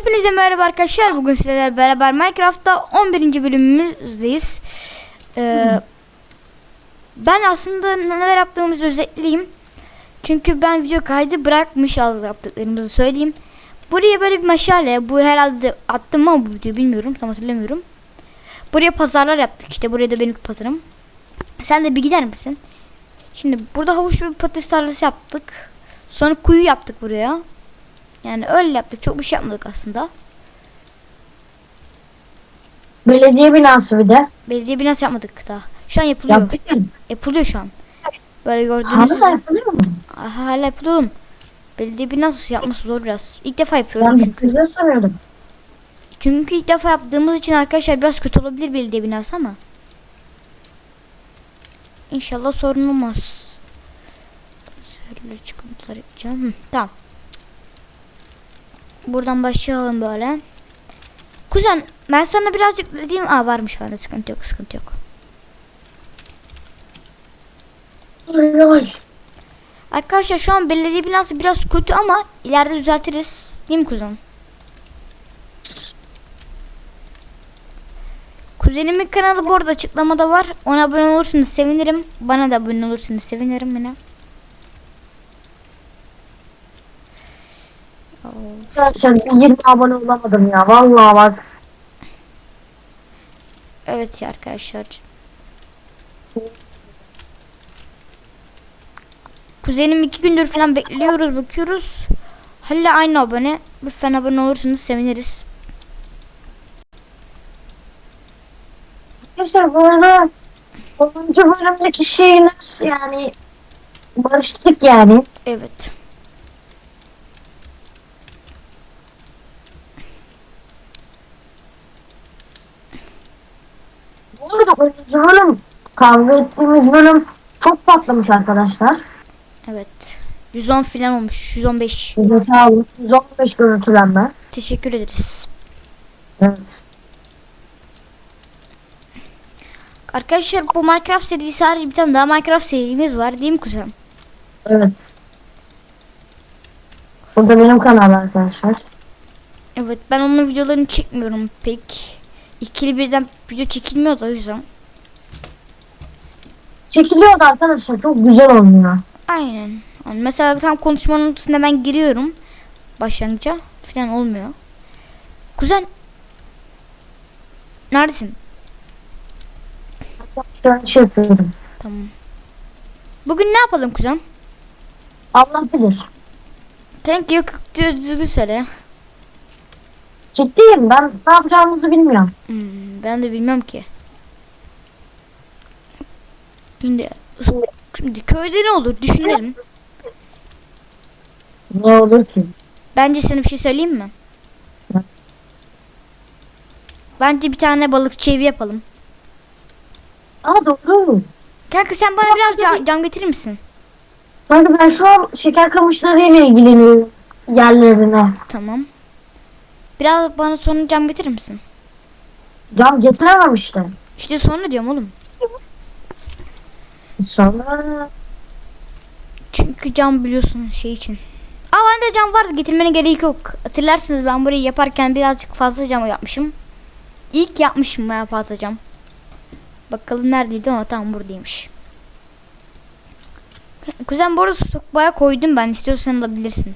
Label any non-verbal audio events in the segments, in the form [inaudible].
Hepinize merhaba arkadaşlar. Bugün sizlerle beraber Minecraft'ta 11. bölümümüzdeyiz. Ee, ben aslında neler yaptığımızı özetleyeyim. Çünkü ben video kaydı bırakmış yaptıklarımızı söyleyeyim. Buraya böyle bir meşale. Bu herhalde attım ama bu videoyu bilmiyorum. Tam hatırlamıyorum. Buraya pazarlar yaptık. İşte buraya da benim pazarım. Sen de bir gider misin? Şimdi burada havuçlu bir patates tarlası yaptık. Sonra kuyu yaptık buraya. Yani öyle yaptık. Çok bir şey yapmadık aslında. Belediye binası bir de. Belediye binası yapmadık daha. Şu an yapılıyor. Yaptık ya. Yapılıyor şu an. Böyle gördüğünüz Hala gibi. yapılıyor mu? Hala yapılıyor oğlum. Belediye binası yapması zor biraz. İlk defa yapıyorum Ben çünkü. bitireceğiz sanıyordum. Çünkü ilk defa yaptığımız için arkadaşlar biraz kötü olabilir belediye binası ama. İnşallah sorun olmaz. Şöyle çıkıntılar yapacağım. Hı, tamam. Buradan başlayalım böyle. Kuzen ben sana birazcık dediğim... Aa varmış bende sıkıntı yok sıkıntı yok. Arkadaşlar şu an belediye binası biraz kötü ama ileride düzeltiriz. Değil mi kuzen? Kuzenimin kanalı bu arada açıklamada var. Ona abone olursanız sevinirim. Bana da abone olursanız sevinirim yine. Arkadaşlar 20 abone olamadım ya. Vallahi bak. Evet ya arkadaşlar. Kuzenim iki gündür falan bekliyoruz bakıyoruz. Hala aynı abone. Lütfen abone olursanız seviniriz. Arkadaşlar bu arada 10. bölümdeki şeyler yani barıştık yani. Evet. Bu arada 10. bölüm kavga ettiğimiz bölüm çok patlamış arkadaşlar. Evet. 110 falan olmuş. 115. Size sağ olun. 115 görüntülenme. Teşekkür ederiz. Evet. Arkadaşlar bu Minecraft serisi sadece bir tane daha Minecraft serimiz var değil mi kuzen? Evet. Burada benim kanal arkadaşlar. Evet ben onun videolarını çekmiyorum pek. İkili birden video çekilmiyor da o yüzden. Çekiliyor da arkadaşlar çok güzel olmuyor. Aynen. Yani mesela tam konuşmanın ortasında ben giriyorum. Başlangıca falan olmuyor. Kuzen. Neredesin? An şey yapıyorum. Tamam. Bugün ne yapalım kuzen? Allah bilir. Thank you. Düzgün söyle. Ciddiyim ben ne yapacağımızı bilmiyorum. Hmm, ben de bilmem ki. Şimdi, şimdi köyde ne olur düşünelim. Ne olur ki? Bence sana bir şey söyleyeyim mi? Bence bir tane balıkçı evi yapalım. Aa doğru. Kanka sen bana biraz cam, cam getirir misin? Sanki ben şu an şeker kamışlarıyla ilgileniyorum yerlerine. Tamam. Biraz bana sonra cam getirir misin? Cam getiremem işte. İşte sonra diyorum oğlum. Sonra Çünkü cam biliyorsun şey için. Aa bende cam vardı getirmene gerek yok. Hatırlarsınız ben burayı yaparken birazcık fazla cam yapmışım. İlk yapmışım bayağı fazla cam. Bakalım neredeydi ama tam buradaymış. Kuzen bu arada stok bayağı koydum ben istiyorsan alabilirsin.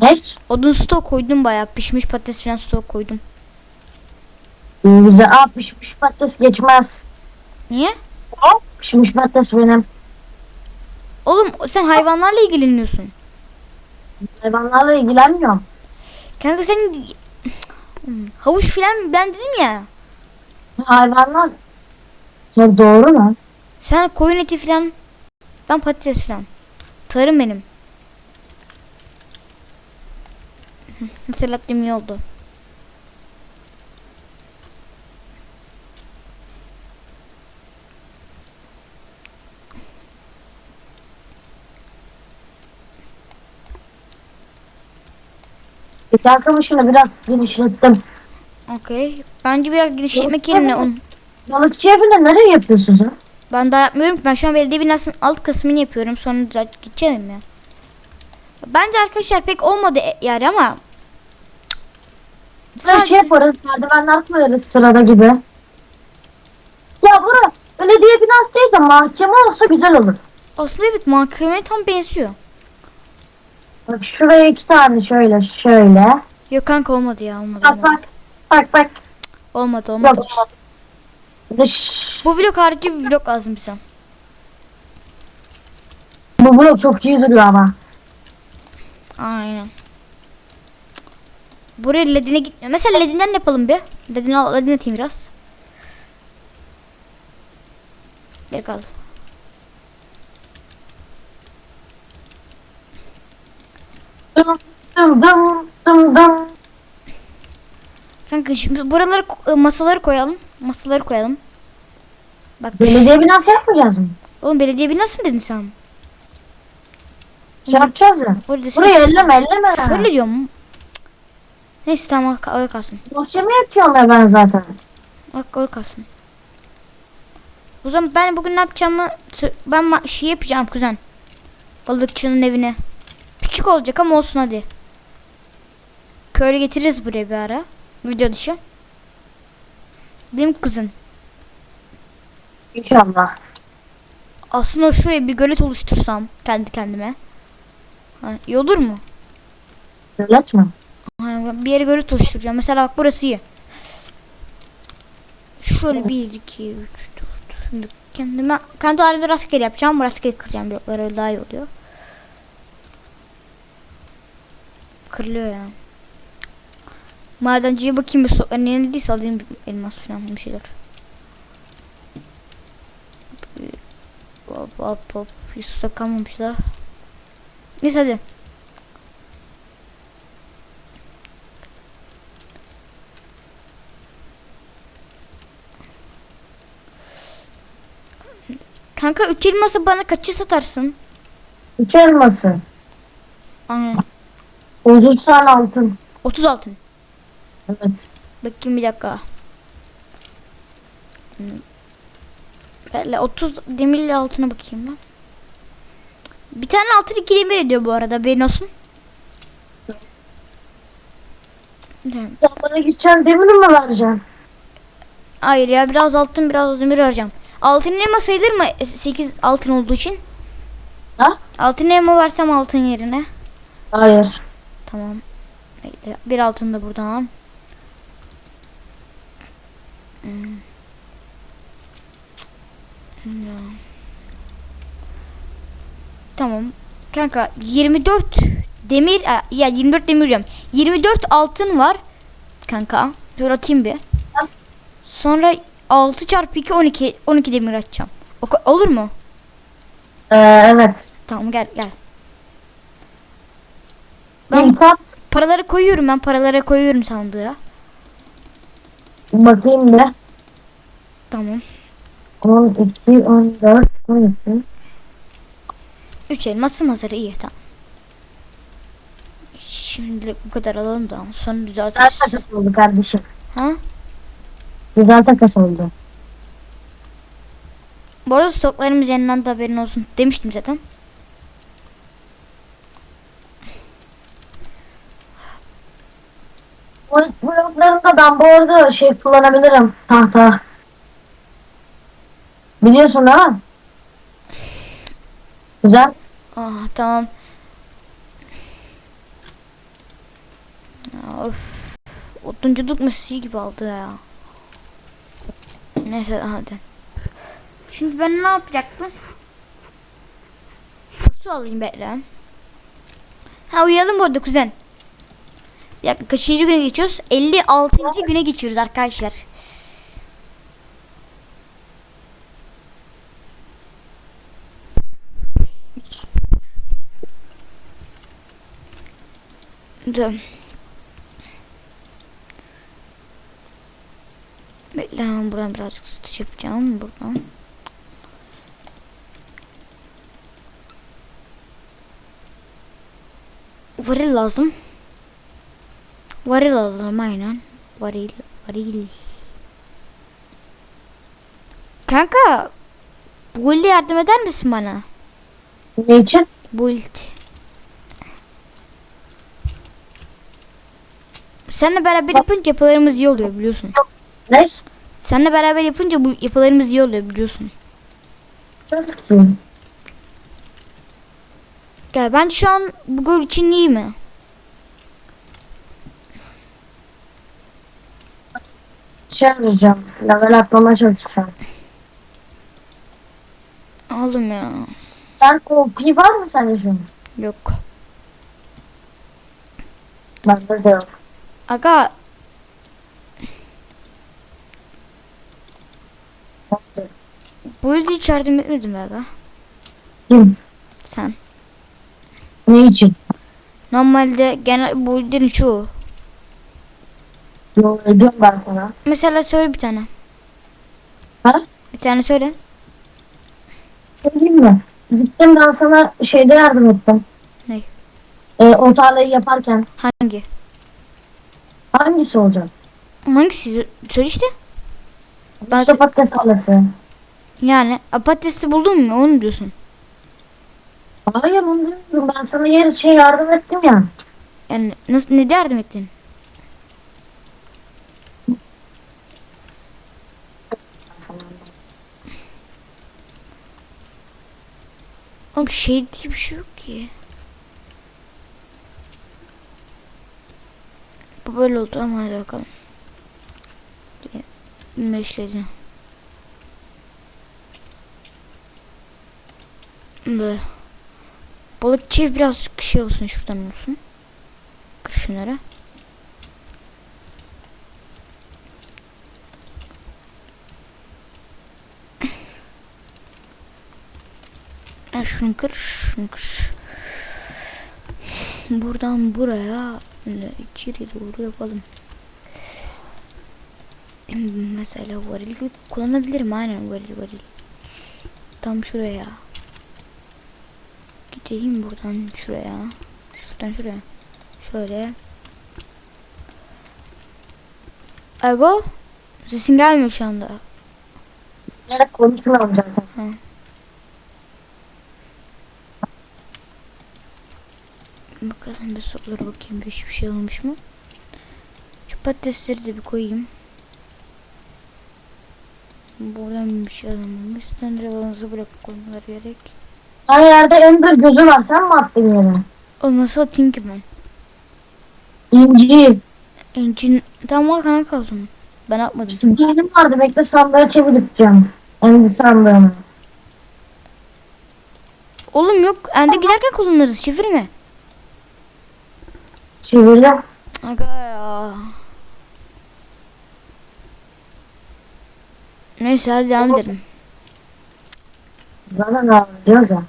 Ne? Odun stok koydum bayağı pişmiş patates falan stok koydum. Güzel. Aa pişmiş patates geçmez. Niye? Pişmiş patates benim. Oğlum sen hayvanlarla ilgileniyorsun. Hayvanlarla ilgilenmiyorum. Kanka sen havuç filan ben dedim ya. Hayvanlar çok doğru mu? Sen koyun eti filan ben patates filan. Tarım benim. Hatırlattığım iyi oldu. Kamışını biraz genişlettim. Okey. Bence biraz genişletmek yerine on. Balıkçı evini nereye yapıyorsun sen? Ben daha yapmıyorum ki. Ben şu an belediye binasının alt kısmını yapıyorum. Sonra düzelt gideceğim ya. Bence arkadaşlar pek olmadı e- yani ama Sadece- şey yaparız. Merdivenler koyarız sırada gibi. Ya bura belediye binası değil de mahkeme olsa güzel olur. Aslında evet mahkemeye tam benziyor. Bak şuraya iki tane şöyle şöyle. Yok kanka olmadı ya olmadı. Bak Olmadı bak. Bak bak. olmadı. Yok olmadı. olmadı. Dış. Bu blok harici bir blok lazım bize. Bu blok çok iyi duruyor ama. Aynen. Buraya ledine gitmiyor. Mesela ledinden ne yapalım bir? Ledine, al- ledine atayım biraz. Geri kaldı. Kanka şimdi buraları e, masaları koyalım. Masaları koyalım. Bak Belediye binası yapmayacağız mı? oğlum belediye binası mı dedin sen? Şey yapacağız mı? Öyle desene. Burayı elleme elleme. Öyle diyorum. Neyse tamam öyle kalsın. Mahkeme yapıyorum ya ben zaten. Bak öyle kalsın. O zaman ben bugün ne yapacağımı ben şey yapacağım kuzen. Balıkçının evine. Küçük olacak ama olsun hadi. Köylü getiririz buraya bir ara. Video dışı. Benim kuzen. İnşallah. Aslında şuraya bir gölet oluştursam kendi kendime. Ha, iyi olur mu? Mi? Hani ben bir yere gölet oluşturacağım. Mesela bak burası iyi. Şöyle bir, iki, üç, dört. Şimdi kendime kendi halimde rastgele yapacağım. Rastgele kıracağım blokları öyle daha iyi oluyor. Kırılıyor ya. Madenciye bakayım bir stoklarını yenildiyse alayım elmas falan bir şeyler. Hop hop hop. Hiç da. Neyse hadi. Kanka üç elması bana kaçı satarsın? Üç elması. Aynen. 30 tane altın. 30 altın. Evet. Bakayım bir dakika. Hmm. Böyle 30 demirli altına bakayım ben. Bir tane altın iki demir ediyor bu arada benim olsun. Sen bana gideceksin demir mi vereceksin? Hayır ya biraz altın biraz demir arayacağım. Altın elma sayılır mı 8 altın olduğu için? Ha? Altın elma versem altın yerine. Hayır. Tamam. Bir altın da buradan. Hmm. Ya. Tamam. Kanka 24 demir e, ya 24 demir diyorum. 24 altın var. Kanka. Dur atayım bir. Sonra 6 çarpı 2 12 12 demir atacağım. O- olur mu? Ee, evet. Tamam gel gel. Ben İlk kat. paraları koyuyorum ben paraları koyuyorum sandığa. Bakayım bir. Tamam. 12, 14, 12. 3 elmasım hazır iyi tamam. Şimdilik bu kadar alalım da sonra Güzel düzeltiriz. takas oldu kardeşim. Ha? Güzel takas oldu. Bu arada stoklarımız yeniden de haberin olsun demiştim zaten. Bu bloklarında ben bu arada şey kullanabilirim. Tahta. Biliyorsun değil mi? Güzel. Ah tamam. Ya, of. Odunculuk mesleği gibi aldı ya. Neyse hadi. Şimdi ben ne yapacaktım? Su alayım bekle. Ha uyuyalım bu arada kuzen. Dakika kaçıncı güne geçiyoruz? 56. güne geçiyoruz arkadaşlar. Bekle hemen buradan birazcık satış yapacağım buradan. Varil lazım. Varil alalım aynen. Varil, varil. Kanka, build'e yardım eder misin bana? Ne için? Build. Sen seninle beraber yapınca yapılarımız iyi oluyor biliyorsun. Ne? Seninle beraber yapınca bu yapılarımız iyi oluyor biliyorsun. Sıkıyor. Gel bence şu an bu gol için iyi mi? Şey yapacağım. Level atlamaya çalışacağım. Oğlum ya. Sen OP var mı sende şu an? Yok. Bende de yok. Aga bu yüzden hiç yardım etmedin mi aga? Kim? Sen. Ne için? Normalde genel bu yüzden çoğu. Yok ediyorum ben sana. Mesela söyle bir tane. Ha? Bir tane söyle. Söyleyeyim mi? Gittim ben sana şeyde yardım ettim. Ne? Ee, o tarlayı yaparken. Hangi? Hangisi olacak? Hangisi? Söyle işte. Ben Ben patates tarlası. yani patatesi buldun mu? Onu diyorsun. Hayır onu demiyorum. Ben sana yer şey yardım ettim ya. Yani nasıl ne yardım ettin? Oğlum şey diye bir şey yok ki. Bu böyle oldu ama hadi bakalım. Meşledi. Böyle. Balık çift biraz şey olsun şuradan olsun. Kır şunları. Şunu kır, şunu kır. Buradan buraya böyle içeri doğru yapalım. [clears throat] Mesela varil kullanabilirim aynen varil varil. Tam şuraya. Gideyim buradan şuraya. Şuradan şuraya. Şöyle. Ego. Sesin gelmiyor şu anda. Nerede konuşmuyorum zaten. Bakalım bir sorulara bakayım bir hiçbir şey olmuş mu? Şu patatesleri de bir koyayım. Buradan bir şey alınmamış. Sonra revanızı bırakıp koymaları gerek. Her yerde Ender gözü var. Sen mi attın yere? Oğlum nasıl atayım ki ben? İnci. Engine tamam kanka o zaman. Ben atmadım. Sizin vardı. Bekle sandığı çevireceğim. Ender sandığını. Oğlum yok. Ende giderken kullanırız. Şifir mi? Çevirdim. Aga ya. Neyse hadi devam edelim. Zaten devam ediyoruz ya.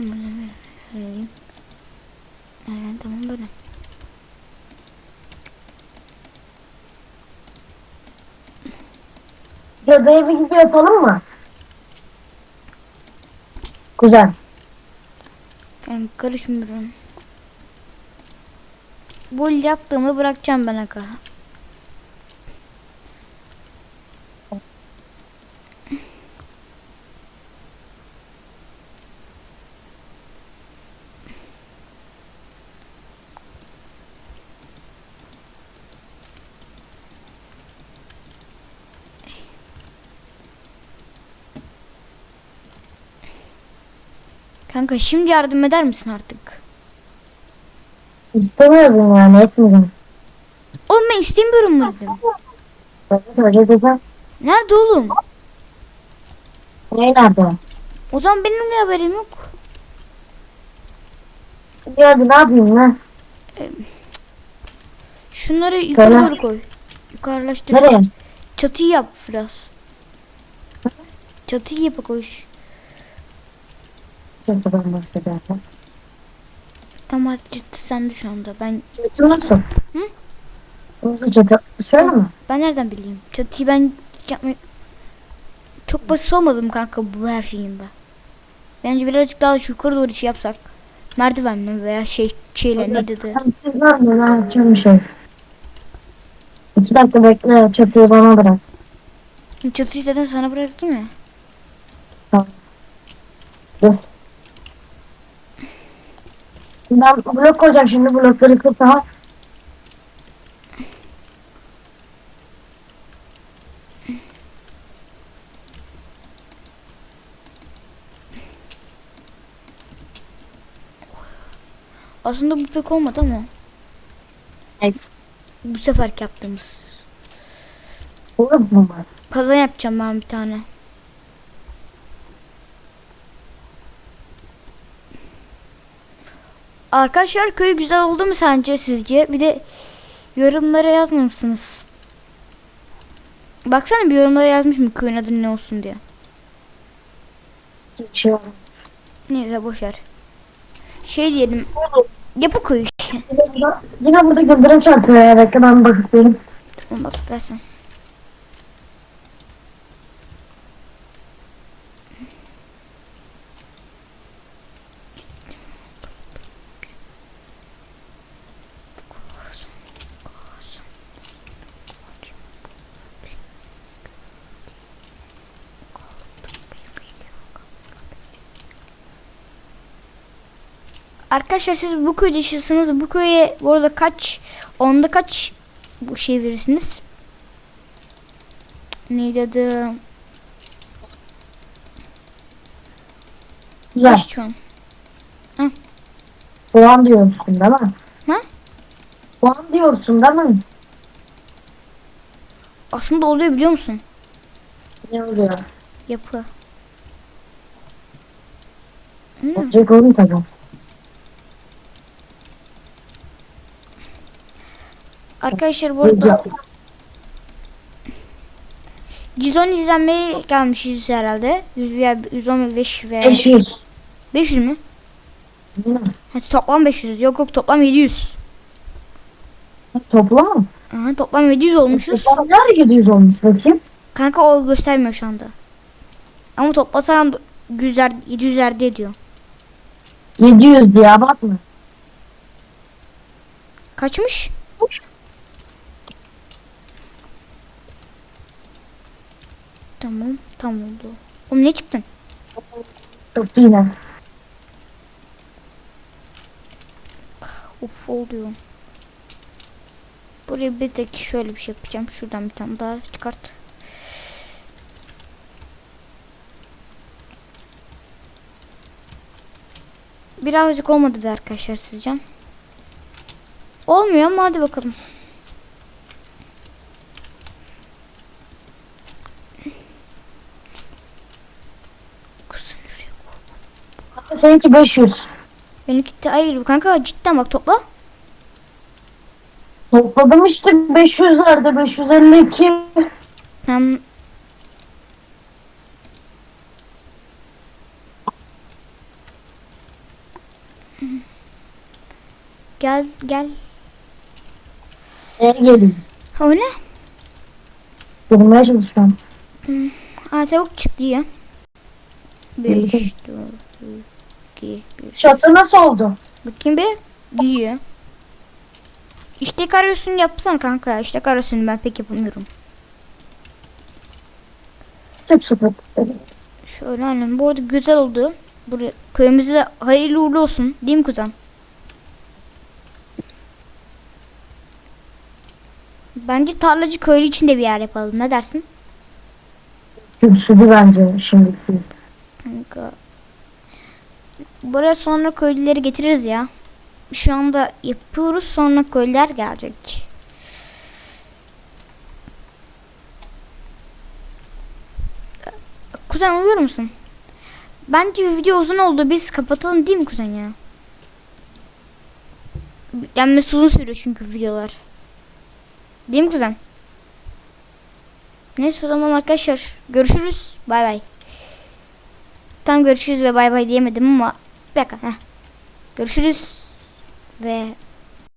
Böyle böyle alayım. Aynen tamam böyle. Cadı evi gibi yapalım mı? Güzel. Ben karışmıyorum. Bu yaptığımı bırakacağım ben aga. Kanka şimdi yardım eder misin artık? İstemiyorum yani etmedim. Oğlum ben istemiyorum mu dedim. Evet öyle dedim. Nerede oğlum? Ne nerede? O zaman benim ne haberim yok? Ya ne yapayım lan? Şunları yukarı doğru koy. Yukarılaştır. Nereye? çatıyı yap biraz. Çatıyı yap koş. Çatıdan bahsederken. Tamam ciddi sende şu anda. Ben Çatı nasıl? Hı? Nasıl çatı? Şöyle mi? ben nereden bileyim? Çatıyı ben yapmayı çok basit olmadı mı kanka bu her şeyinde? Bence birazcık daha yukarı doğru şey yapsak. Merdivenle veya şey şeyle ne dedi? Sen siz var mı? Ben yapacağım bir şey. İki dakika bekle. Çatıyı bana bırak. Çatıyı zaten sana bıraktım ya. Yes. Ben blok koyacağım şimdi. Blokları kır tamam. Aslında bu pek olmadı ama Evet. bu seferki yaptığımız. Olur mu? Kazan yapacağım ben bir tane. Arkadaşlar köy güzel oldu mu sence sizce? Bir de yorumlara yazmamışsınız. Baksana bir yorumlara yazmış mı köyün adı ne olsun diye. Olur. Neyse boşver. Şey diyelim. Yapı köyü. Yine burada, yine burada güldürüm çarpıyor ya. Bekle ben bakıp geleyim. Tamam bak gelsin. Arkadaşlar siz bu köyde yaşıyorsunuz. Bu köye bu arada kaç onda kaç bu şey verirsiniz? Neydi adı? Güzel. Kaç şu an? Puan diyorsun değil mi? Ha? Puan diyorsun değil mi? Aslında oluyor biliyor musun? Ne oluyor? Yapı. Olacak oğlum tabii. Arkadaşlar bu arada 110 izlenmeye gelmişiz herhalde. 100 veya 115 veya 500. 500 mü? Ha, toplam 500. Yok yok toplam 700. Toplam? Aha, toplam 700 olmuşuz. Toplam nerede 700 olmuş bakayım? Kanka o göstermiyor şu anda. Ama toplasan 100'ler 700'lerde ediyor. 700 diye abartma. Kaçmış? Tamam, tam oldu. Oğlum ne çıktın? Yine. Of oluyor. Buraya bir tek şöyle bir şey yapacağım. Şuradan bir tane daha çıkart. Birazcık olmadı be arkadaşlar sizce. Olmuyor ama hadi bakalım. Kızım şuraya koy. Seninki 500. Benimki de hayır kanka cidden bak topla. Topladım işte 500'lerde 552. Hem Gel gel. Geleyim? Ha, o ne? Bulmaya çalışıyorum. Aa tavuk çıktı ya. 5 Bildim. 4 2 1 Çatı nasıl oldu? Bakayım bir. Büyüyor. İşte arıyorsun yapsana kanka. İşte arıyorsun ben pek yapamıyorum. Çok sıfır. Şöyle annem. Bu arada güzel oldu. Buraya köyümüze hayırlı uğurlu olsun. Değil mi kuzen? Bence tarlacı köylü için de bir yer yapalım. Ne dersin? Kürsüdü bence şimdi. Kanka. Buraya sonra köylüleri getiririz ya. Şu anda yapıyoruz. Sonra köylüler gelecek. Kuzen uyuyor musun? Bence video uzun oldu. Biz kapatalım değil mi kuzen ya? Gelmesi uzun sürüyor çünkü videolar. Değil mi kuzen? Neyse o zaman arkadaşlar görüşürüz. Bay bay. Tam görüşürüz ve bay bay diyemedim ama bir dakika. Görüşürüz ve